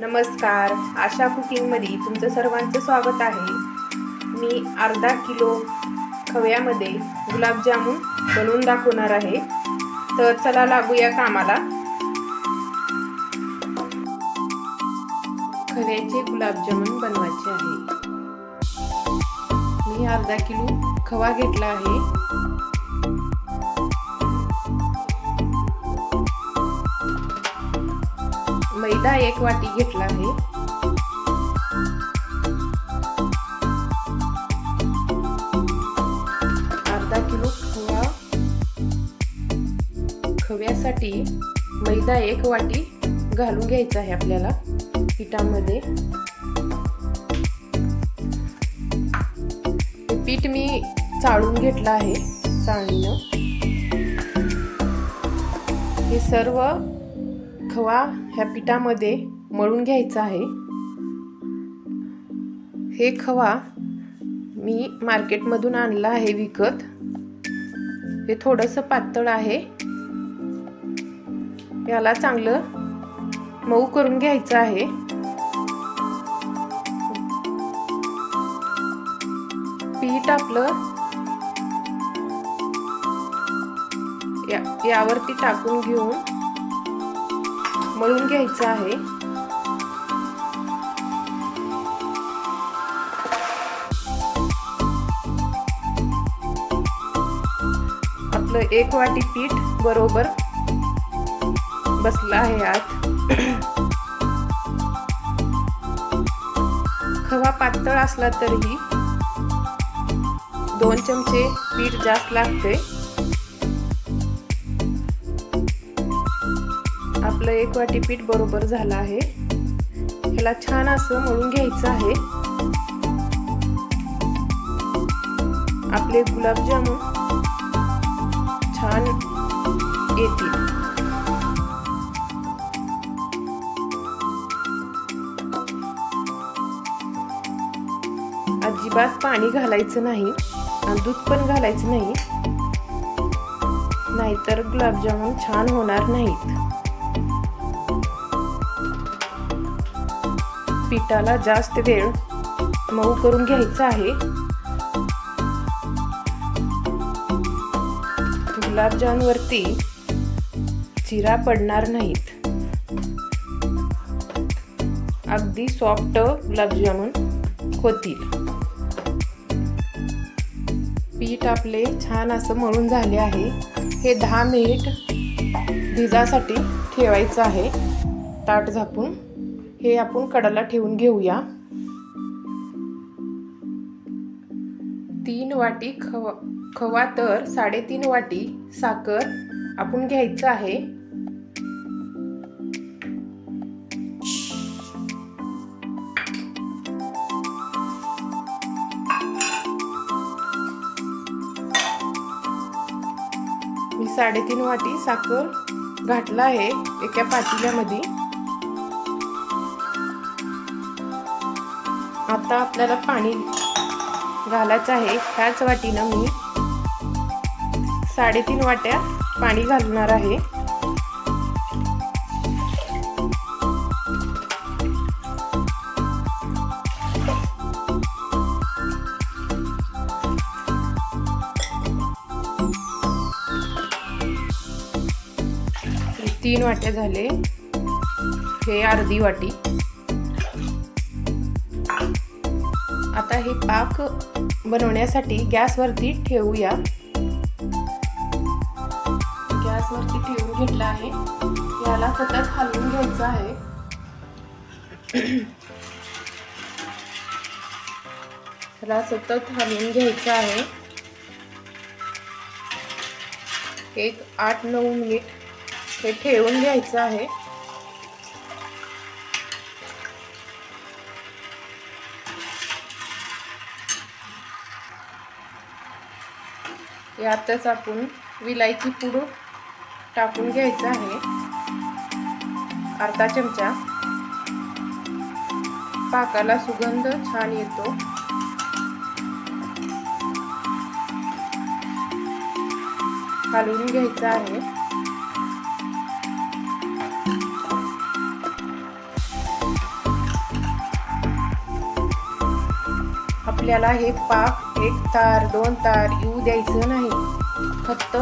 नमस्कार. आशा कुकिंगमध्ये तुमचं सर्वांचं स्वागत आहे. मी अर्धा किलो खव्यामध्ये गुलाबजामुन बनवून दाखवणार आहे. तर चला लागूया कामाला. खव्याचे गुलाबजामुन बनवायचे आहे. मी अर्धा किलो खवा घेतला आहे. मैदा एक वाटी घेतला आहे. अर्धा किलो खवा खव्यासाठी मैदा एक वाटी घालून घ्यायचा आहे आपल्याला पिठामध्ये. पीठ मी चाळून घेतलं आहे चाळणीनं. हे सर्व खवा ह्या पिठामध्ये मळून घ्यायचा आहे. हे खवा मी मार्केटमधून आणला आहे विकत. हे थोडंसं पातळ आहे. याला चांगलं मऊ करून घ्यायचं आहे. पीठ आपलं या यावरती टाकून घेऊन मळून घ्यायचं आहे. आपलं एक वाटी पीठ बरोबर बसलं आहे आत. खवा पातळ असला तरीही दोन चमचे पीठ जास्त लागते आपलं एक वाटी पीठ बरोबर झालं आहे. ह्याला छान असं मळून घ्यायचं आहे. आपले गुलाबजामुन छान येतील. अजिबात पाणी घालायचं नाही आणि दूध पण घालायचं नाही. नाहीतर गुलाबजामुन छान होणार नाहीत. पिठाला जास्त वेळ मऊ करून घ्यायचा आहे. गुलाबजामवरती चिरा पडणार नाहीत. अगदी सॉफ्ट गुलाबजामुन होतील. पीठ आपले छान असं मळून झाले आहे. हे दहा मिनिट भिजासाठी ठेवायचं आहे. ताट झापून हे आपण कडाला ठेवून घेऊया. तीन वाटी खवा खवा तर साडेतीन वाटी साखर आपण घ्यायचं आहे. मी साडेतीन वाटी साखर घातला आहे एका पातेल्यामध्ये. आता आपल्याला पाणी घालायचं आहे. ह्याच वाटीनं मी साडेतीन वाट्या पाणी घालणार आहे. तीन वाट्या झाले. हे अर्धी वाटी. हे पाक बनवण्यासाठी गॅसवरती ठेवूया. गॅसवरती ठेवून घेतला आहे. याला सतत हलवून घ्यायचं आहे. याला सतत हलवून घ्यायचं आहे. एक आठ नऊ मिनिट हे ठेवून घ्यायचं आहे. यातच आपण विलायची पूड टाकून घ्यायचं आहे. अर्धा चमचा. पाकाला सुगंध छान येतो. घालून घ्यायचं आहे. आपल्याला हे पाक एक तार दोन तार येऊ द्यायचं नाही. फक्त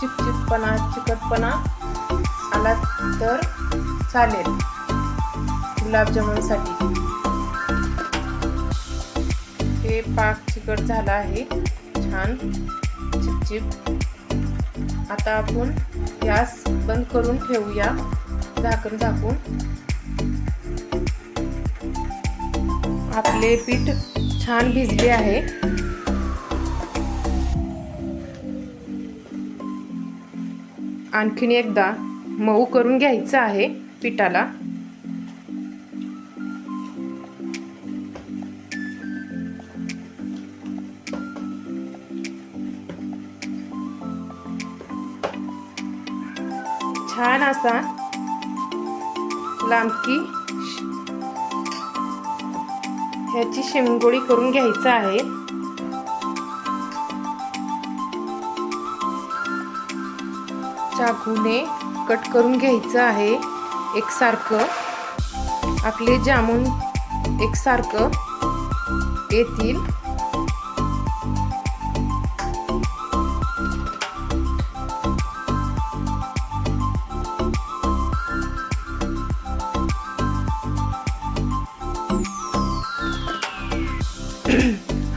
चिपचिपपणा चिकटपणा आला तर चालेल. गुलाबजामुनसाठी हे पाक चिकट झाला आहे. छान चिपचिप. आता आपण गॅस बंद करून ठेवूया. झाकण झाकून. आपले पीठ छान भिजली आहे. आणखीन एकदा मऊ करून घ्यायचं आहे पिठाला. छान असा लांबकी ह्याची शेंगोळी करून घ्यायचं आहे. चाकूने कट करून घ्यायचं आहे एकसारखं. आपले जामून एकसारखं येतील.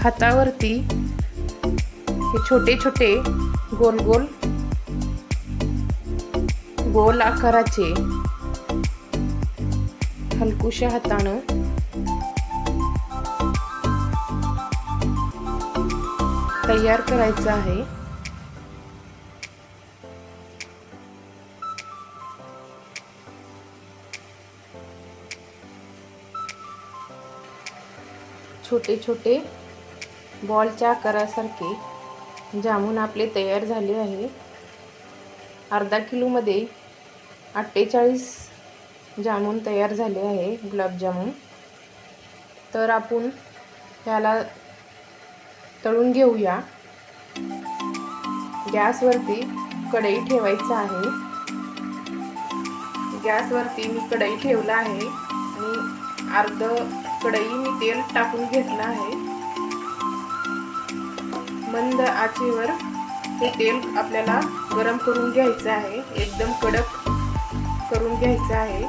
हातावरती हे छोटे छोटे गोल गोल गोल आकाराचे हलकुशा हातानं तयार करायचं आहे. छोटे छोटे बॉलच्या आकारासारखे जामून आपले तयार झाले आहे. अर्धा किलोमध्ये अठ्ठेचाळीस जामून तयार झाले आहे गुलाबजामून तर आपण त्याला तळून घेऊया. गॅसवरती कढई ठेवायचं आहे. गॅसवरती मी कढई ठेवला आहे आणि अर्ध कढई मी तेल टाकून घेतलं आहे. मंद आचेवर हे तेल आपल्याला गरम करून घ्यायचं आहे. एकदम कडक करून घ्यायचं आहे.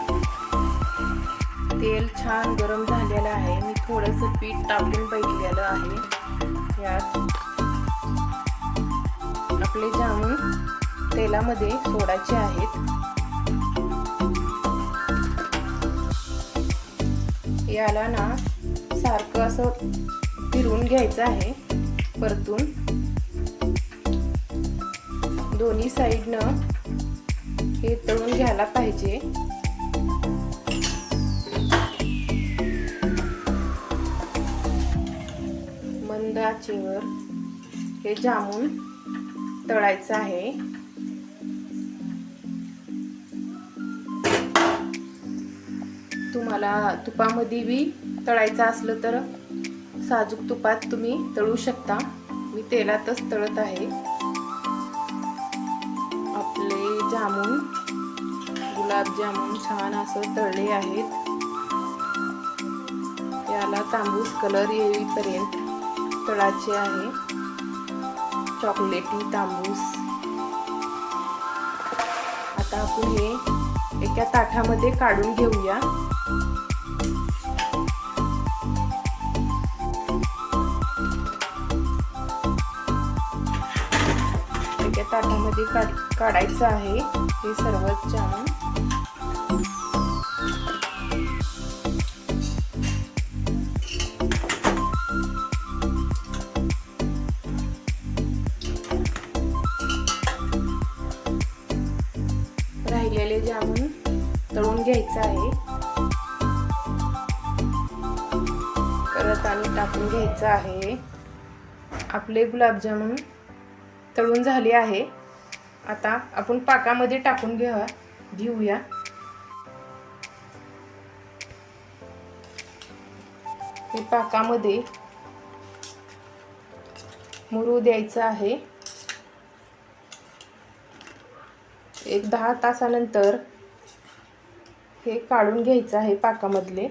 तेल छान गरम झालेलं आहे. मी थोडंसं पीठ टाकून बघितलेलं आहे. यात आपले जामून तेलामध्ये सोडायचे आहेत. याला ना सारखं असं फिरून घ्यायचं आहे. परतून दोन्ही साईडनं हे तळून घ्यायला पाहिजे. मंद आचेवर हे जामून तळायचं आहे. तुम्हाला तुपामध्ये बी तळायचं असलं तर साजूक तुपात तुम्ही तळू शकता. मी तेलातच तळत आहे. आपले जामून गुलाबजामून छान असं तळले आहेत. याला तांबूस कलर येईपर्यंत तळाचे आहे. चॉकलेटी तांबूस. आता आपण हे एका ताठामध्ये काढून घेऊया. ताटामध्ये काढ काढायचं आहे. हे सर्वात छान. राहिलेले जामून तळून घ्यायचं आहे. परत आणि टाकून घ्यायचं आहे. आपले गुलाबजामुन तळून झाली आहे. आता आपण पाकामध्ये टाकून घ्या घेऊया. हे पाकामध्ये मुरू द्यायचं आहे. एक दहा तासानंतर हे काढून घ्यायचं आहे पाकामधले.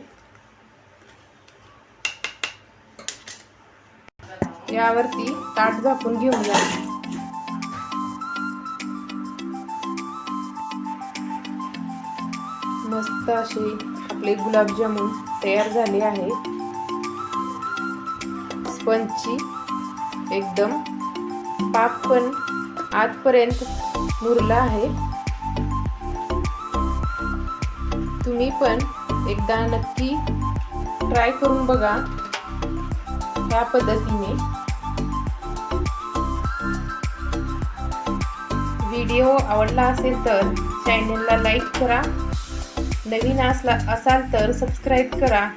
यावरती ताट झाकून घेऊया. मस्त असे आपले गुलाबजामुन तयार झाले आहे. स्पंजची एकदम पाक पण आजपर्यंत मुरला आहे. तुम्ही पण एकदा नक्की ट्राय करून बघा ह्या पद्धतीने. व्हिडिओ आवडला असेल तर चॅनलला लाईक करा. नवीन असला असाल तर सबस्क्राईब करा.